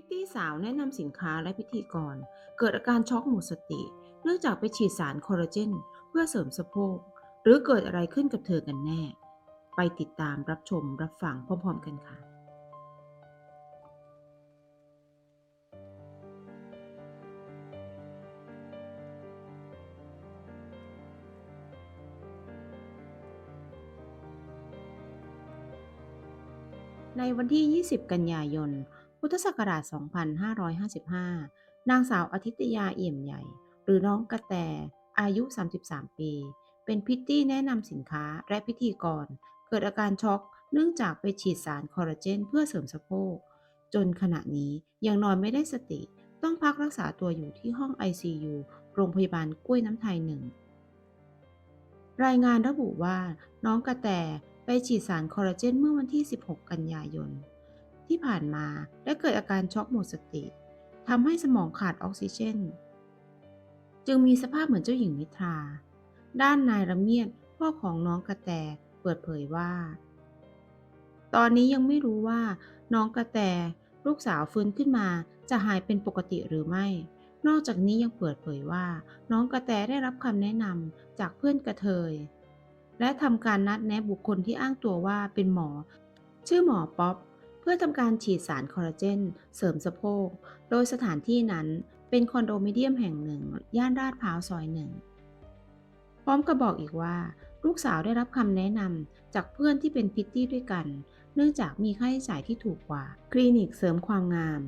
ตตี้สาวแนะนำสินค้าและพิธีกร เกิดอาการช็อกหมดสติ เนื่องจากไปฉีดสารคอลลาเจน เพื่อเสริมสะโพก หรือเกิดอะไรขึ้นกับเธอกันแน่ ไปติดตามรับชมรับฟังพร้อมๆกันค่ะในวันที่ 20 กันยายน พุทธศักราช 2555 นางสาวอาทิตยาเอี่ยมใหญ่ หรือน้องกระแต อายุ 33 ปี เป็นพิตตี้แนะนำสินค้าและพิธีกร เกิดอาการช็อกเนื่องจากไปฉีดสารคอลลาเจนเพื่อเสริมสะโพก จนขณะนี้ยังนอนไม่ได้สติ ต้องพักรักษาตัวอยู่ที่ห้อง ICU โรงพยาบาลกล้วยน้ำไทยหนึ่ง รายงานระบุว่าน้องกระแตไปฉีดสารคอลลาเจนเมื่อวันที่ 16 กันยายน ที่ผ่านมาและเกิดอาการช็อกหมดสติทำให้สมองขาดออกซิเจน จึงมีสภาพเหมือนเจ้าหญิงนิทรา ด้านนายระเมียดพ่อของน้องกระแตเปิดเผยว่า ตอนนี้ยังไม่รู้ว่าน้องกระแตลูกสาวฟื้นขึ้นมาจะหายเป็นปกติหรือไม่ นอกจากนี้ยังเปิดเผยว่า น้องกระแตได้รับคำแนะนำจากเพื่อนกระเทย และทำการนัดแนะบุคคลที่อ้างตัวว่าเป็นหมอ ชื่อหมอป๊อป เพื่อทำการฉีดสารคอลลาเจน เสริมสะโพก โดยสถานที่นั้นเป็นคอนโดมิเนียมแห่งหนึ่ง ย่านลาดพร้าวซอยหนึ่ง พร้อมกับบอกอีกว่า ลูกสาวได้รับคำแนะนำจากเพื่อนที่เป็นพิตตี้ด้วยกัน เนื่องจากมีค่าใช้จ่ายที่ถูกกว่า คลินิกเสริมความงาม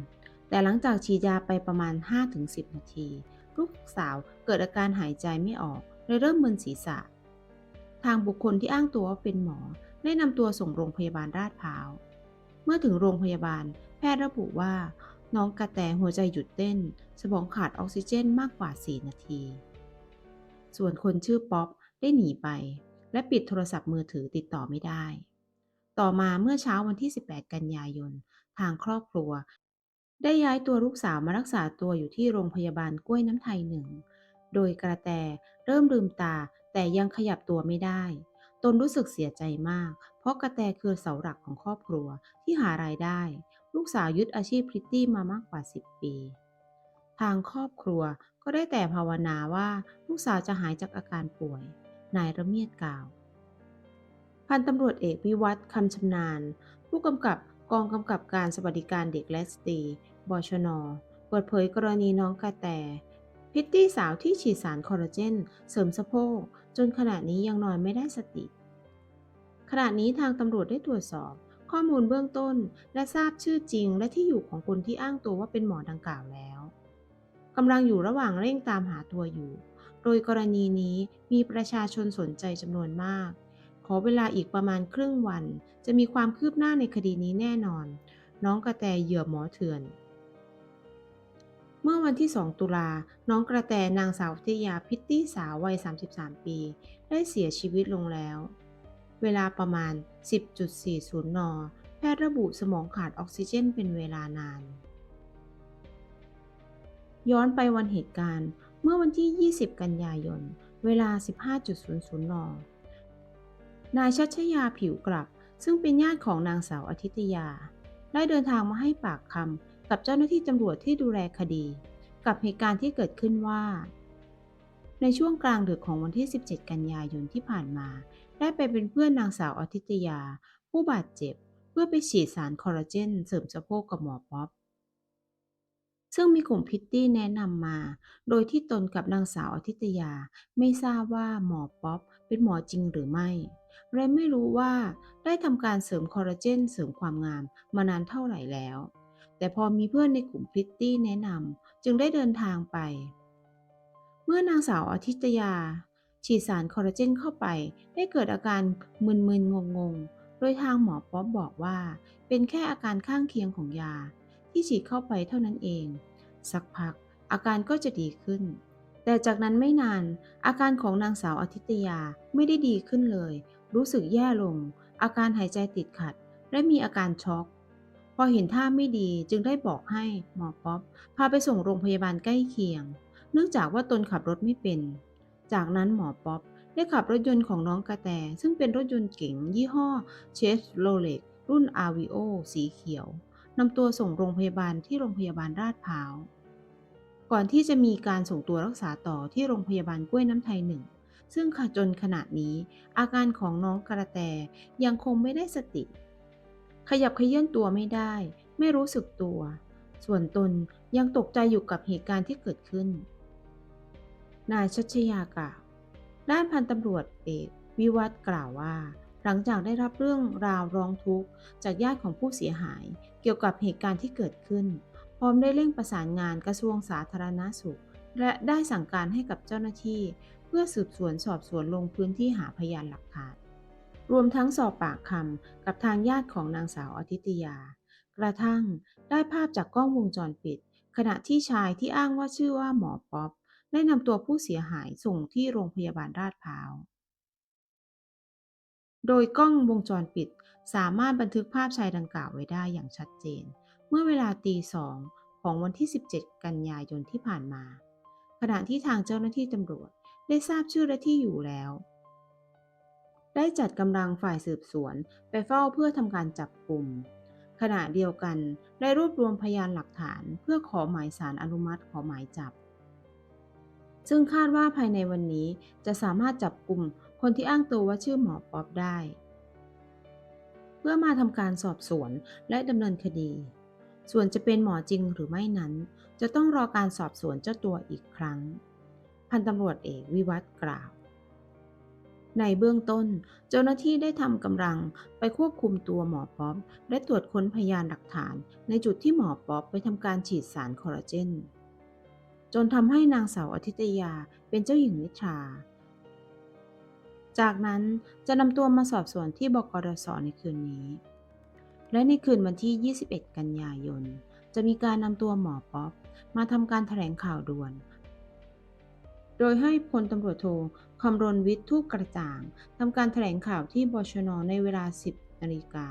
แต่หลังจากฉีดยาไปประมาณ 5-10 นาที ลูกสาวเกิดอาการหายใจไม่ออกเลยเริ่มมึนศีรษะ ทางบุคคลที่อ้างตัวว่าเป็นหมอได้นำตัวส่งโรงพยาบาลราชพร้าว เมื่อถึงโรงพยาบาล แพทย์ระบุว่า น้องกระแตหัวใจหยุดเต้น สมองขาดออกซิเจนมากกว่า 4 นาที ส่วนคนชื่อป๊อปได้หนีไป และปิดโทรศัพท์มือถือติดต่อไม่ได้ ต่อมาเมื่อเช้าวันที่ 18 กันยายน ทางครอบครัว ได้ย้ายตัวลูกสาวมารักษาตัวอยู่ที่โรงพยาบาลกล้วยน้ำไทยหนึ่ง โดยกระแตเริ่มลืมตาแต่ยังขยับตัวไม่ได้ ตนรู้สึกเสียใจมาก เพราะกระแตคือเสาหลักของครอบครัวที่หารายได้ ลูกสาวยึดอาชีพพริตตี้มามากกว่า 10 ปี ทางครอบครัวก็ได้แต่ภาวนาว่าลูกสาวจะหายจากอาการป่วย นายระเมียดกล่าว พันตำรวจเอกวิวัฒน์คำชำนาญ ผู้กำกับกองกำกับการสวัสดิการเด็กและสตรีบชน เปิดเผยกรณีน้องกระแตพิตตี้สาวที่ฉีดสารคอลลาเจน เสริมสะโพกจนขณะนี้ยังนอนไม่ได้สติ ขณะนี้ทางตำรวจได้ตรวจสอบ ข้อมูลเบื้องต้น และทราบชื่อจริง และที่อยู่ของคนที่อ้างตัวว่าเป็นหมอดังกล่าวแล้วกำลังอยู่ระหว่างเร่งตามหาตัวอยู่ โดยกรณีนี้มีประชาชนสนใจจำนวนมาก ขอเวลาอีกประมาณครึ่งวัน จะมีความคืบหน้าในคดีนี้แน่นอน น้องกระแตเหยื่อหมอเถื่อน เมื่อวันที่ 2 ตุลา น้องกระแตนางสาวทิยาพิตตี้สาววัย 33 ปี ได้เสียชีวิตลงแล้ว เวลาประมาณ 10.40 น แพทย์ระบุสมองขาดออกซิเจนเป็นเวลานาน ย้อนไปวันเหตุการณ์ เมื่อวันที่ 20 กันยายน เวลา 15.00 น นายชัชยาผิวกลับ ซึ่งเป็นญาติของนางสาวอาทิตยา ได้เดินทางมาให้ปากคำกับเจ้าหน้าที่ตำรวจที่ดูแลคดี กับเหตุการณ์ที่เกิดขึ้นว่า ในช่วงกลางดึกของวันที่ 17 กันยายนที่ผ่านมา ได้ไปเป็นเพื่อนนางสาวอทิตยา ผู้บาดเจ็บ เพื่อไปฉีดสารคอลลาเจนเสริมสะโพกกับหมอป๊อปซึ่งมีกลุ่มพิตตี้แนะนำมา โดยที่ตนกับนางสาวอทิตยา ไม่ทราบว่าหมอป๊อปเป็นหมอจริงหรือไม่และไม่รู้ว่าได้ทำการเสริมคอลลาเจนเสริมความงามมานานเท่าไหร่แล้ว แต่พอมีเพื่อนในกลุ่มพิตตี้แนะนำจึงได้เดินทางไป เมื่อนางสาวอาทิตยา ฉีดสารคอลลาเจนเข้าไป ได้เกิดอาการมึนๆงงๆ โดยทางหมอป๊อปบอกว่า เป็นแค่อาการข้างเคียงของยา ที่ฉีดเข้าไปเท่านั้นเอง สักพักอาการก็จะดีขึ้น แต่จากนั้นไม่นาน อาการของนางสาวอาทิตยาไม่ได้ดีขึ้นเลย รู้สึกแย่ลง อาการหายใจติดขัด และมีอาการช็อกพอเห็นท่าไม่ดีจึงได้บอกให้หมอป๊อปพาไปส่งโรงพยาบาลใกล้เคียง เนื่องจากว่าตนขับรถไม่เป็น จากนั้นหมอป๊อปได้ขับรถยนต์ของน้องกระแต ซึ่งเป็นรถยนต์เก๋งยี่ห้อเชฟโรเล็กรุ่น RVO สีเขียวนำตัวส่งโรงพยาบาลที่โรงพยาบาลราษฎร์พร้าว ก่อนที่จะมีการส่งตัวรักษาต่อที่โรงพยาบาลกล้วยน้ำไทยหนึ่ง ซึ่งขจนขณะนี้ อาการของน้องกระแตยังคงไม่ได้สติ ขยับเขยื่อนตัวไม่ได้ ไม่รู้สึกตัว ส่วนตนยังตกใจอยู่กับเหตุการณ์ที่เกิดขึ้น นายชัชยากล่าวด้านพันตำรวจเอกวิวัฒน์กล่าวว่า หลังจากได้รับเรื่องราวร้องทุกข์จากญาติของผู้เสียหาย เกี่ยวกับเหตุการณ์ที่เกิดขึ้น พร้อมได้เร่งประสานงานกระทรวงสาธารณาสุข และได้สั่งการให้กับเจ้าหน้าที่ เพื่อสืบสวนสอบสวนลงพื้นที่หาพยานหลักฐานรวมทั้งสอบปากคำกับทางญาติของนางสาวอทิตยา กระทั่งได้ภาพจากกล้องวงจรปิด ขณะที่ชายที่อ้างว่าชื่อว่าหมอป๊อป ได้นำตัวผู้เสียหายส่งที่โรงพยาบาลราษฎร์พร้าว โดยกล้องวงจรปิดสามารถบันทึกภาพชายดังกล่าวไว้ได้อย่างชัดเจน เมื่อเวลาตีสองของวันที่ 17 กันยายนที่ผ่านมา ขณะที่ทางเจ้าหน้าที่ตำรวจได้ทราบชื่อและที่อยู่แล้ว ได้จัดกำลังฝ่ายสืบสวนไปเฝ้าเพื่อทำการจับกลุ่มขณะเดียวกันได้รวบรวมพยานหลักฐานเพื่อขอหมายสารอนุมัติขอหมายจับ ซึ่งคาดว่าภายในวันนี้จะสามารถจับกลุ่มคนที่อ้างตัวว่าชื่อหมอป๊อปได้ เพื่อมาทำการสอบสวนและดำเนินคดี ส่วนจะเป็นหมอจริงหรือไม่นั้น จะต้องรอการสอบสวนเจ้าตัวอีกครั้ง พันตำรวจเอกวิวัฒกล่าว ในเบื้องต้น เจ้าหน้าที่ได้ทำกำลังไปควบคุมตัวหมอป๊อปและตรวจค้นพยานหลักฐาน ในจุดที่หมอป๊อปไปทำการฉีดสารคอลลาเจน จนทำให้นางสาวอาทิตยาเป็นเจ้าหญิงนิทรา จากนั้นจะนำตัวมาสอบสวนที่บกรสในคืนนี้ และในคืนวันที่ 21 กันยายน จะมีการนำตัวหมอป๊อปมาทำการแถลงข่าวด่วน โดยให้พลตำรวจโทคำรณวิทย์ทูปกระจ่างทำการแถลงข่าวที่บชนในเวลา 10นาฬิกา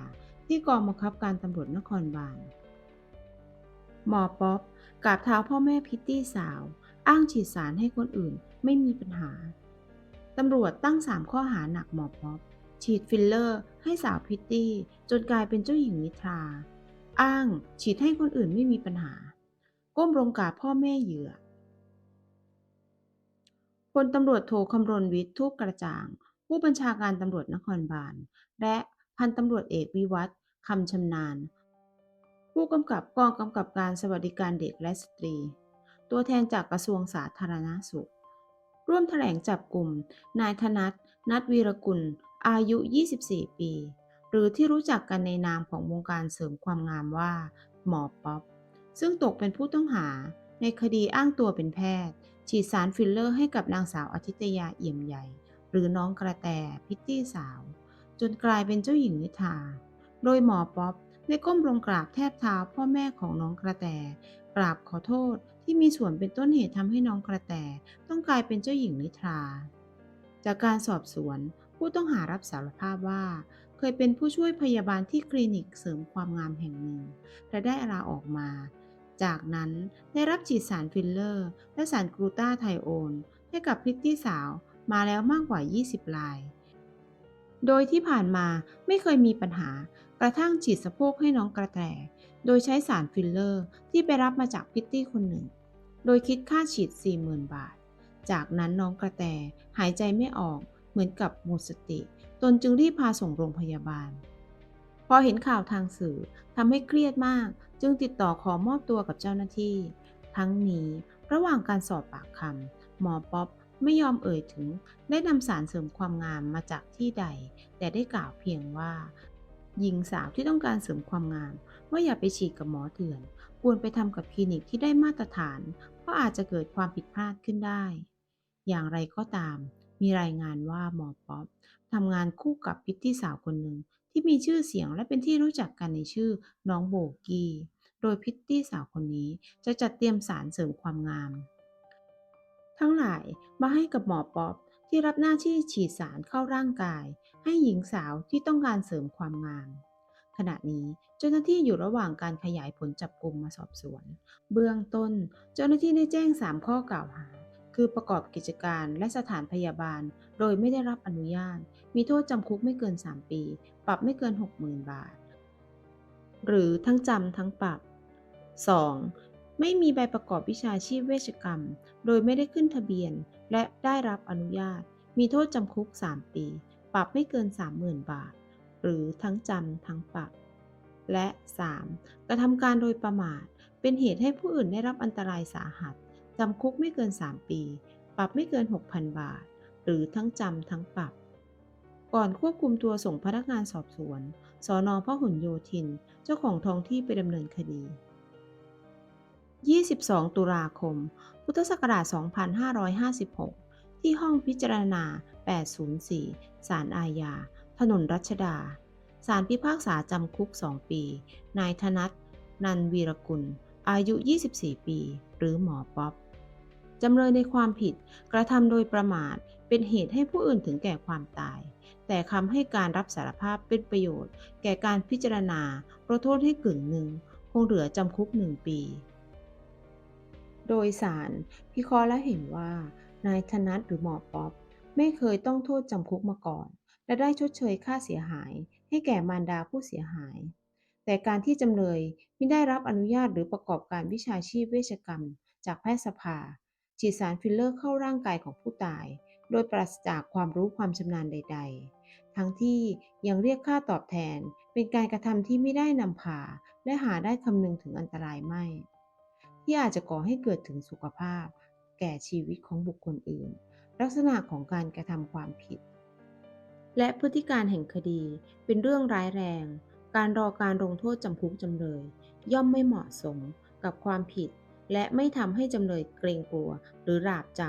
ที่กองบังคับการตำรวจนครบาล หมอป๊อปกราบเท้าพ่อแม่พิตตี้สาว อ้างฉีดสารให้คนอื่นไม่มีปัญหา ตำรวจตั้ง 3 ข้อหาหนักหมอป๊อปฉีดฟิลเลอร์ ให้สาวพิตตี้ จนกลายเป็นเจ้าหญิงนิทรา อ้างฉีดให้คนอื่นไม่มีปัญหา ก้มลงกราบพ่อแม่เหยื่อพลตำรวจโทคำรณวิทย์ทูปกระจ่าง ผู้บัญชาการตำรวจนครบาล และพันตำรวจเอกวิวัฒน์คำชำนาญ ผู้กำกับกองกำกับการสวัสดิการเด็กและสตรี ตัวแทนจากกระทรวงสาธารณาสุข ร่วมแถลงจับกลุ่ม นายธนัทนัทวีรกุล อายุ 24 ปี หรือที่รู้จักกันในนามของวงการเสริมความงามว่า หมอป๊อป ซึ่งตกเป็นผู้ต้องหาในคดีอ้างตัวเป็นแพทย์ ฉีดสารฟิลเลอร์ให้กับนางสาวอาทิตยาเอี่ยมใหญ่ หรือน้องกระแตพิตตี้สาว จนกลายเป็นเจ้าหญิงนิทา โดยหมอป๊อป ได้ก้มลงกราบแทบเท้าพ่อแม่ของน้องกระแตกราบขอโทษที่มีส่วนเป็นต้นเหตุทำให้น้องกระแตต้องกลายเป็นเจ้าหญิงนิทรา จากการสอบสวนผู้ต้องหารับสารภาพว่า เคยเป็นผู้ช่วยพยาบาลที่คลินิกเสริมความงามแห่งหนึ่งและได้ลาออกมา จากนั้นได้รับฉีดสารฟิลเลอร์ และสารกลูตาไทโอน ให้กับพริตตี้สาวมาแล้วมากกว่า 20 ราย โดยที่ผ่านมาไม่เคยมีปัญหา กระทั่งฉีดสะโพกให้น้องกระแตโดยใช้สารฟิลเลอร์ที่ไปรับมาจากพิตตี้คนหนึ่ง โดยคิดค่าฉีด 40,000 บาท จากนั้นน้องกระแตหายใจไม่ออกเหมือนกับหมดสติ ตนจึงรีบพาส่งโรงพยาบาล พอเห็นข่าวทางสื่อทำให้เครียดมาก จึงติดต่อขอมอบตัวกับเจ้าหน้าที่ ทั้งนี้ระหว่างการสอบปากคำหมอป๊อปไม่ยอมเอ่ยถึงได้นำสารเสริมความงามมาจากที่ใด แต่ได้กล่าวเพียงว่า หญิงสาวที่ต้องการเสริมความงาม ว่าอย่าไปฉีดกับหมอเถื่อน ควรไปทำกับคลินิกที่ได้มาตรฐาน เพราะอาจจะเกิดความผิดพลาดขึ้นได้ อย่างไรก็ตาม มีรายงานว่าหมอป๊อปทำงานคู่กับพิตตี้สาวคนหนึ่งที่มีชื่อเสียงและเป็นที่รู้จักกันในชื่อน้องโบกี้ โดยพิตตี้สาวคนนี้จะจัดเตรียมสารเสริมความงาม ทั้งหลายมาให้กับหมอป๊อป ที่รับหน้าที่ฉีดสารเข้าร่างกาย ให้หญิงสาวที่ต้องการเสริมความงาม ขณะนี้เจ้าหน้าที่อยู่ระหว่างการขยายผลจับกลุ่มมาสอบสวน เบื้องต้น เจ้าหน้าที่ได้แจ้ง 3 ข้อกล่าวหา คือประกอบกิจการและสถานพยาบาล โดยไม่ได้รับอนุญาต มีโทษจำคุกไม่เกิน 3 ปี ปรับไม่เกิน 60,000 บาท หรือทั้งจำทั้งปรับ 2. ไม่มีใบประกอบวิชาชีพเวชกรรม โดยไม่ได้ขึ้นทะเบียน และได้รับอนุญาต มีโทษจำคุก 3 ปี ปรับไม่เกิน 30,000 บาท หรือทั้งจำทั้งปรับ และ 3. กระทำการโดยประมาท เป็นเหตุให้ผู้อื่นได้รับอันตรายสาหัส จำคุกไม่เกิน 3 ปี ปรับไม่เกิน 6,000 บาท หรือทั้งจำทั้งปรับ ก่อนควบคุมตัวส่งพนักงานสอบสวน สอนอพหลโยธิน เจ้าของท้องที่ไปดำเนินคดี 22 ตุลาคม พุทธศักราช 2556 ที่ห้องพิจารณา 804 ศาลอาญา ถนนรัชดา ศาลพิพากษาจำคุก 2 ปี นายธนัทนันวีรกุล อายุ 24 ปี หรือหมอป๊อบจำเลยในความผิดกระทำโดยประมาทเป็นเหตุให้ผู้อื่นถึงแก่ความตาย แต่คำให้การรับสารภาพเป็นประโยชน์ แก่การพิจารณาลดโทษให้กึ่งหนึ่ง คงเหลือจำคุกหนึ่งปี โดยสารพิเคราะห์และเห็นว่า นายธนัทหรือหมอป๊อปไม่เคยต้องโทษจำคุกมาก่อน และได้ชดเชยค่าเสียหาย ให้แก่มารดาผู้เสียหาย แต่การที่จำเลยไม่ได้รับอนุญาตหรือประกอบการวิชาชีพเวชกรรม จากแพทยสภา ฉีดสารฟิลเลอร์เข้าร่างกายของผู้ตาย โดยปราศจากความรู้ความชำนาญใด ๆ ทั้งที่ยังเรียกค่าตอบแทนเป็นการกระทำที่ไม่ได้นำพาและหาได้คำนึงถึงอันตรายไม่ ที่อาจจะก่อให้เกิดถึงสุขภาพ แก่ชีวิตของบุคคลอื่น ลักษณะของการกระทำความผิด และพฤติการแห่งคดีเป็นเรื่องร้ายแรง การรอการลงโทษจำคุกจำเลย ย่อมไม่เหมาะสมกับความผิด และไม่ทำให้จำเลยเกรงกลัวหรือหลาบจ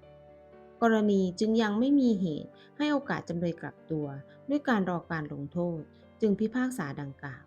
ำกรณีจึงยังไม่มีเหตุให้โอกาสจำเลยกลับตัว ด้วยการรอการลงโทษ จึงพิพากษาดังกล่าว